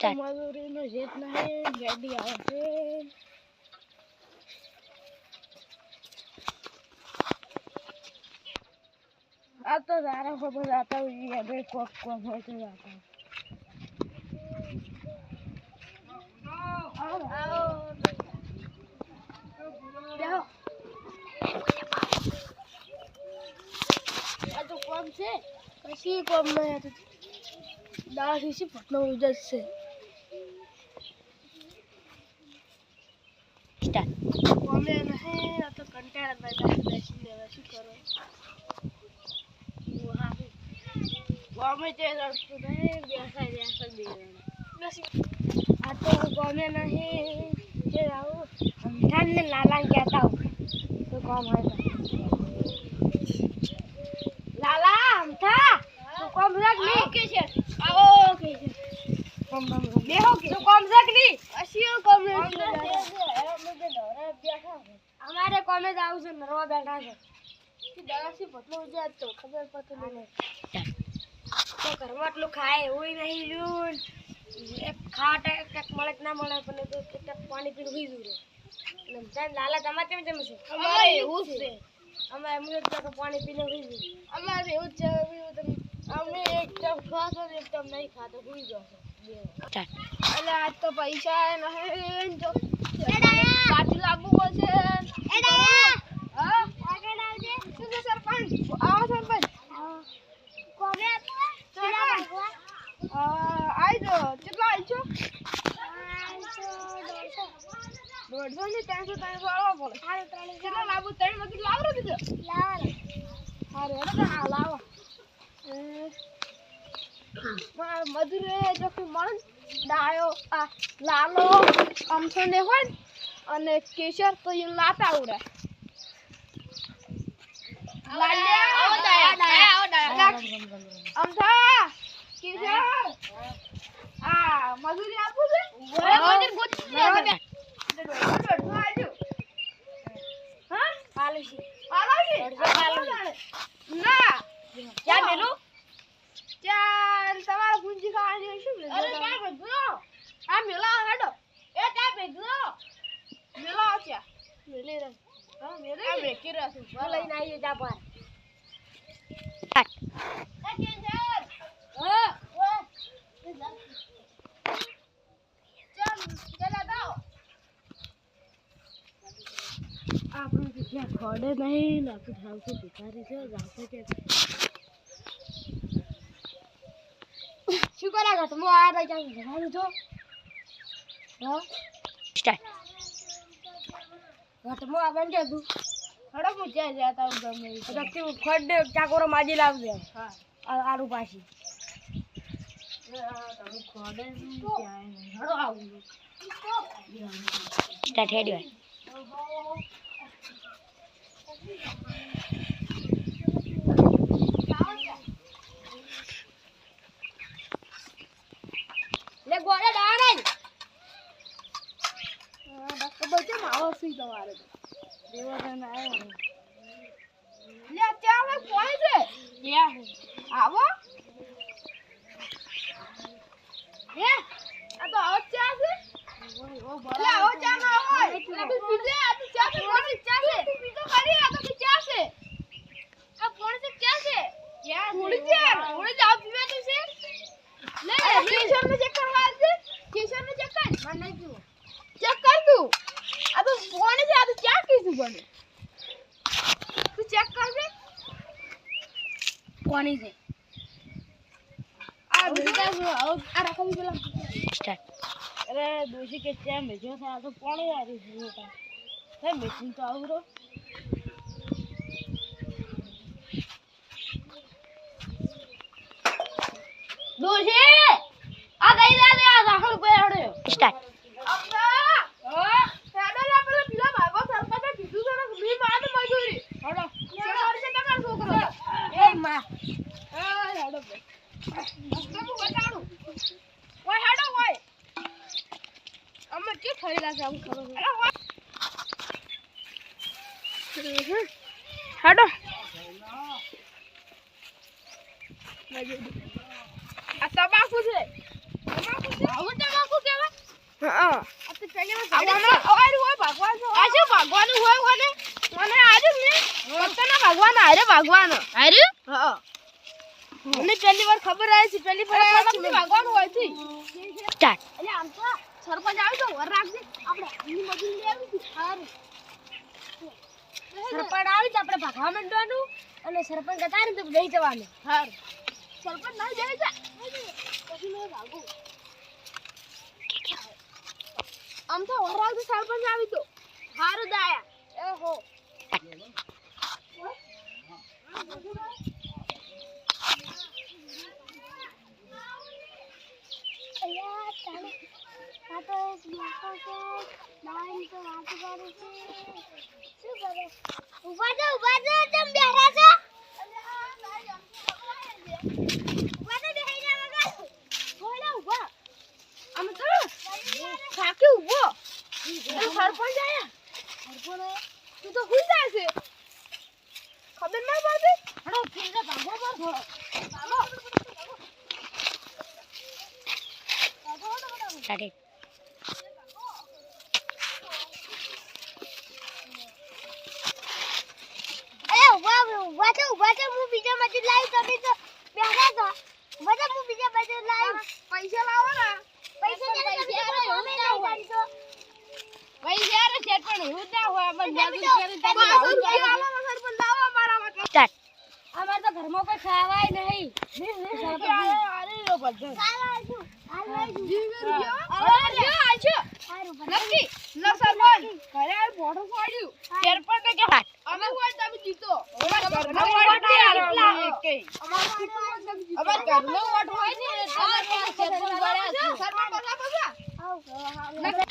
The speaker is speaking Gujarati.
ચાલ. મજૂરીનો જેત નહીં ગાડી આવે છે આ તો તારા ખબર જાતા હોય હવે કોક કોક હોય તો જાતા આવો આવો બેહો. આ તો કોમ છે કશી કોમ નહીં આ તો દાળ ખીસી પટનો ઉજજ છે સ્ટાર્ટ કોમે નહીં આ તો કંટાળા બેઠા બેસી લેવા શું કરો ગમે તે રસ્તું નહીં બેસાય બેસાય બેસી. આ તો ગમે નહીં જે આવું અમથાન ને લાલા કહેતા હું તો કોમ હોય લાલા અમથા તું કોમ રાખ નહીં કે છે. આવો કે છે. કોમ કોમ. બેહો કે તું કોમ રાખ નહીં અસીઓ કોમ કોમે જ આવશે નરવા બેઠા છે. દવાસી પતલો ઉજાત તો ખબર પડતું નહીં. તો ઘરમાં આટલું ખાય એવું નહીં રહ્યું એક ખાવા ટાઈમ કંઈક મળે ના મળે પણ તો કેટલાક પાણી પીને સુઈ જવું અને લાલા તમારે કેમ જમે છે? અમારે એવું છે. અમારે એમ જ પાણી પીને સુઈ જવું અમારે એવું જ છે અમે એક ટમ ખાતો ને એક ટમ નહીં ખાતો સુઈ જશો. એટલે આજ તો પૈસા નહીં જો પાછી લાવવું પડશે. દોઢસો ને ત્રણસો ત્રણસો આવવા પડે. કેટલા લાવું ત્રણ વખત લાવરો બીજો? સારું હેડો તો. આ લાવો. મધુરે જો મણ ડાયો આ લાલો અમથો ને હોય ને, અને કેસર તો એ લાતા ઉડે. તમારા ગુંજી ખાવાની શું આ મેલા હેડો. એ ત્યાં ભેગલો આપણું તો ક્યાં ખોડે નહીં ને આપણે ધાવતું ભિખારી છે જાતે કે શું કર્યા ઘટમો આ રહી ક્યાં જવાનું છો હા સ્ટાર્ટ ઘટમો આવવાનું છે તું હડો પૂછ્યા છે તારું ગમે. પછી ખડ ચાકોરો માજી લાવજે. હા. આરું પાછી. લે ગોળે ડાણ બચે સી તમારે? તો આવ્યો. લે અત્યારે હવે કોણ છે? આવો હે આ તો આવો ચા છે લે આવો ચા ના હોય લે તું પીજે આ તો ચા છે કોણ ચા છે તું પીતો કરી આ તો ચા છે આ કોણ છે ચા છે થોડી ચા થોડી ચા પીવાનું છે લે કેશર ને ચેક કરવા છે કેશર ને ચેક કર મને નહીં પીવું ચેક કર તું આ તો કોણ છે આ તો ચા કીધું બને. તું ચેક કરજે કોની છે. આ આવો આ રાખો પેલા. સ્ટાર્ટ અરે દોશી કે ચા મેજો છે આ તો કોણ વાળી છે બેટા હે મશીન તો આવરો દોશી આ દઈ દે દે આ રાખો કોઈ આવડે સ્ટાર્ટ એ માં હેડો. આ તમાકુ છે. આવું તમાકુ કહેવાય? હા. ભગવાન હોય કોને? મને આજુ ને. પત્તાના ભગવાન આરે ભગવાન. આરે હા. મને પહેલી વાર ખબર આવી છે પહેલી વાર ભગવાન હોય છે. સ્ટાર્ટ એટલે આમ તો સરપંચ આવી તો વર રાખજે. આપણે એની મજૂરી આવી હતી સારું સરપંચ આવી તો આપણે ભાગવા માંડવાનું અને સરપંચ જતા ને તો લઈ જવાનું. સારું સરપંચ ના જાય જા પછી મેં ભાગું આમ તો વર તો સરપંચ આવી તો સારું દાયા. એ હો. ઊભા છો ઊભા છો તમે બેઠા છો ઊભા તો બેહી જા વગર બોલા ઊભા આમ તો થાકી ઊભો સરપંચ આયા તું તો હુઈ જાય છે ખબર ના પડતી હડો ફીરને ભાગો પર થોડો સ્ટાર્ટ અરે ઊભા ઊભા છો ઊભા છો હું બીજા બાજુ લાવી તમે તો બેઠા છો હું બીજા બાજુ લાવી. પૈસા લાવો ને. પૈસા જરા તમે તો કોઈ ગમે નહીં કરશો. પૈસા છે પણ હું ના હોય. પણ તમે જાદુ તો કરે તો આવું. જ લાવો સરપંચ લાવો મારા માટે સ્ટાર્ટ અમારે તો ઘરમાં કોઈ ખાવાય નહીં અરે રો બધો. અરે આજો ઘરે આ કે સ્ટાર્ટ અમે હોય તમે જીતો. અમાર નહીં. અમાર હવે ઘરનો ઓટ હોય ને તો સરવા બોલા બોલા